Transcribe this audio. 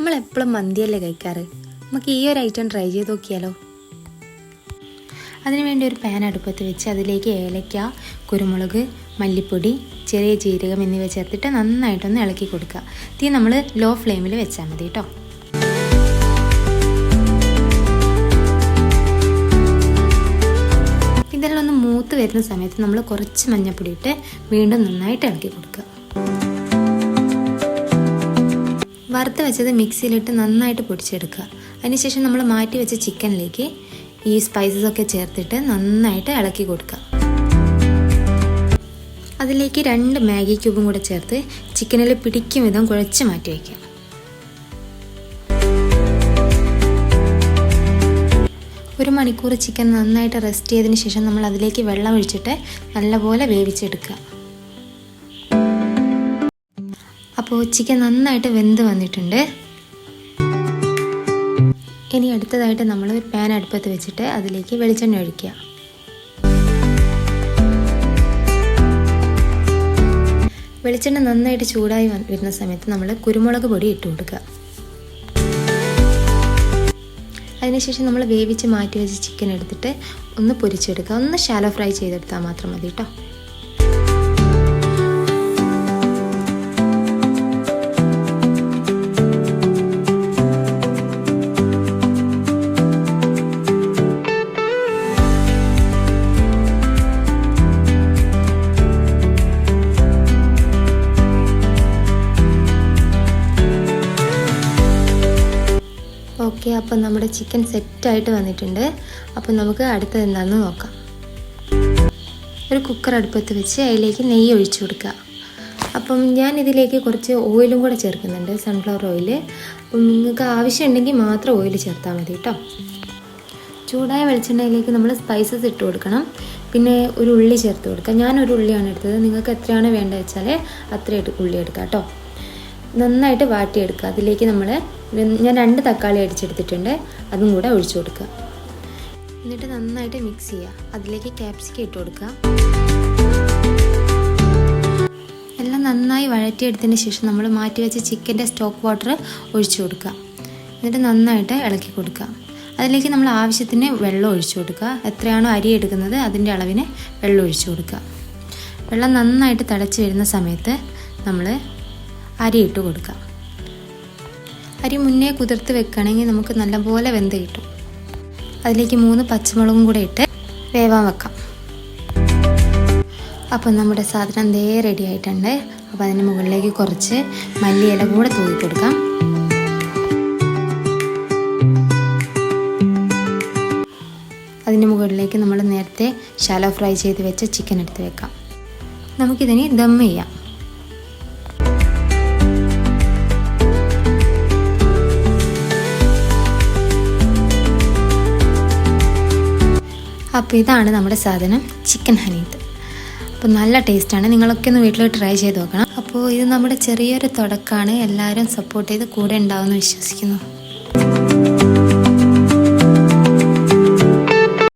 നമ്മൾ എപ്പോഴും മന്തിയല്ലേ കഴിക്കാറ്? നമുക്ക് ഈ ഒരു ഐറ്റം ട്രൈ ചെയ്ത് നോക്കിയാലോ? അതിനുവേണ്ടി ഒരു പാൻ അടുപ്പത്ത് വെച്ച് അതിലേക്ക് ഏലക്ക കുരുമുളക് മല്ലിപ്പൊടി ചെറിയ ജീരകം എന്നിവ ചേർത്തിട്ട് നന്നായിട്ടൊന്ന് ഇളക്കി കൊടുക്കുക. തീ നമ്മൾ ലോ ഫ്ലെയിമിൽ വെച്ചാൽ മതി കേട്ടോ ഇതെല്ലാം ഒന്ന് മൂത്ത് വരുന്ന സമയത്ത് നമ്മൾ കുറച്ച് മഞ്ഞപ്പൊടി ഇട്ട് വീണ്ടും നന്നായിട്ട് ഇളക്കി കൊടുക്കുക. വറുത്ത് വെച്ചത് മിക്സിയിലിട്ട് നന്നായിട്ട് പൊടിച്ചെടുക്കുക. അതിനുശേഷം നമ്മൾ മാറ്റി വെച്ച ചിക്കനിലേക്ക് ഈ സ്പൈസസ് ഒക്കെ ചേർത്തിട്ട് നന്നായിട്ട് ഇളക്കി കൊടുക്കുക. അതിലേക്ക് രണ്ട് മാഗി ക്യൂബും കൂടെ ചേർത്ത് ചിക്കനിൽ പിടിക്കും വിധം കുഴച്ച് മാറ്റി വയ്ക്കുക ഒരു മണിക്കൂർ ചിക്കൻ നന്നായിട്ട് റെസ്റ്റ് ചെയ്തതിന് ശേഷം നമ്മൾ അതിലേക്ക് വെള്ളം ഒഴിച്ചിട്ട് നല്ലപോലെ വേവിച്ചെടുക്കുക. അപ്പോൾ ചിക്കൻ നന്നായിട്ട് വെന്ത് വന്നിട്ടുണ്ട്. ഇനി അടുത്തതായിട്ട് നമ്മൾ ഒരു പാൻ അടുപ്പത്ത് വെച്ചിട്ട് അതിലേക്ക് വെളിച്ചെണ്ണ ഒഴിക്കുക. വെളിച്ചെണ്ണ നന്നായിട്ട് ചൂടായി വരുന്ന സമയത്ത് നമ്മൾ കുരുമുളക് പൊടി ഇട്ട് കൊടുക്കുക. അതിനുശേഷം നമ്മൾ വേവിച്ച് മാറ്റി വെച്ച് ചിക്കൻ എടുത്തിട്ട് ഒന്ന് പൊരിച്ചെടുക്കുക. ഒന്ന് ഷാലോ ഫ്രൈ ചെയ്തെടുത്താൽ മാത്രം മതി കേട്ടോ ഓക്കെ അപ്പം നമ്മുടെ ചിക്കൻ സെറ്റായിട്ട് വന്നിട്ടുണ്ട്. അപ്പം നമുക്ക് അടുത്തത് എന്താണെന്ന് നോക്കാം. ഒരു കുക്കർ അടുപ്പത്ത് വെച്ച് അതിലേക്ക് നെയ്യ് ഒഴിച്ചു കൊടുക്കുക. അപ്പം ഞാൻ ഇതിലേക്ക് കുറച്ച് ഓയിലും കൂടെ ചേർക്കുന്നുണ്ട് സൺഫ്ലവർ ഓയിൽ നിങ്ങൾക്ക് ആവശ്യമുണ്ടെങ്കിൽ മാത്രം ഓയിൽ ചേർത്താൽ മതി കേട്ടോ. ചൂടായ വെളിച്ചെണ്ണയിലേക്ക് നമ്മൾ സ്പൈസസ് ഇട്ട് കൊടുക്കണം. പിന്നെ ഒരു ഉള്ളി ചേർത്ത് കൊടുക്കുക. ഞാൻ ഒരു ഉള്ളിയാണ് എടുത്തത്. നിങ്ങൾക്ക് എത്രയാണ് വേണ്ടത് വെച്ചാൽ അത്രയായിട്ട് ഉള്ളി എടുക്കുക കേട്ടോ. നന്നായിട്ട് വാട്ടിയെടുക്കുക. അതിലേക്ക് നമ്മൾ ഞാൻ രണ്ട് തക്കാളി അടിച്ചെടുത്തിട്ടുണ്ട്. അതും കൂടെ ഒഴിച്ചു കൊടുക്കുക. എന്നിട്ട് നന്നായിട്ട് മിക്സ് ചെയ്യുക. അതിലേക്ക് ക്യാപ്സിക്ക ഇട്ട് കൊടുക്കുക. എല്ലാം നന്നായി വഴറ്റിയെടുത്തതിന് ശേഷം നമ്മൾ മാറ്റി വെച്ച ചിക്കന്റെ സ്റ്റോക്ക് വാട്ടർ ഒഴിച്ചു കൊടുക്കുക. എന്നിട്ട് നന്നായിട്ട് ഇളക്കി കൊടുക്കുക. അതിലേക്ക് നമ്മൾ ആവശ്യത്തിന് വെള്ളം ഒഴിച്ചു കൊടുക്കുക. എത്രയാണോ അരി എടുക്കുന്നത് അതിന്റെ അളവിന് വെള്ളം ഒഴിച്ചു കൊടുക്കുക. വെള്ളം നന്നായിട്ട് തിളച്ച് വരുന്ന സമയത്ത് നമ്മൾ അരി ഇട്ട് കൊടുക്കുക. അരി മുന്നേ കുതിർത്ത് വെക്കുകയാണെങ്കിൽ നമുക്ക് നല്ലപോലെ വെന്ത് കിട്ടും. അതിലേക്ക് മൂന്ന് പച്ചമുളകും കൂടെ ഇട്ട് വേവാൻ വെക്കാം. അപ്പം നമ്മുടെ സാധനം ദേ റെഡി ആയിട്ടുണ്ട്. അപ്പോൾ അതിന് മുകളിലേക്ക് കുറച്ച് മല്ലിയില കൂടെ തൂക്കി കൊടുക്കാം. അതിന് മുകളിലേക്ക് നമ്മൾ നേരത്തെ ശാലോ ഫ്രൈ ചെയ്ത് വെച്ച ചിക്കൻ എടുത്ത് വെക്കാം. നമുക്കിതിനെ ദം ചെയ്യാം. അപ്പോൾ ഇതാണ് നമ്മുടെ സാധനം ചിക്കൻ ഹനീത്ത് അപ്പോൾ നല്ല ടേസ്റ്റാണ് നിങ്ങളൊക്കെ ഒന്ന് വീട്ടിൽ ട്രൈ ചെയ്ത് നോക്കണം. അപ്പോൾ ഇത് നമ്മുടെ ചെറിയൊരു തുടക്കമാണ് എല്ലാവരും സപ്പോർട്ട് ചെയ്ത് കൂടെ ഉണ്ടാവുമെന്ന് വിശ്വസിക്കുന്നു.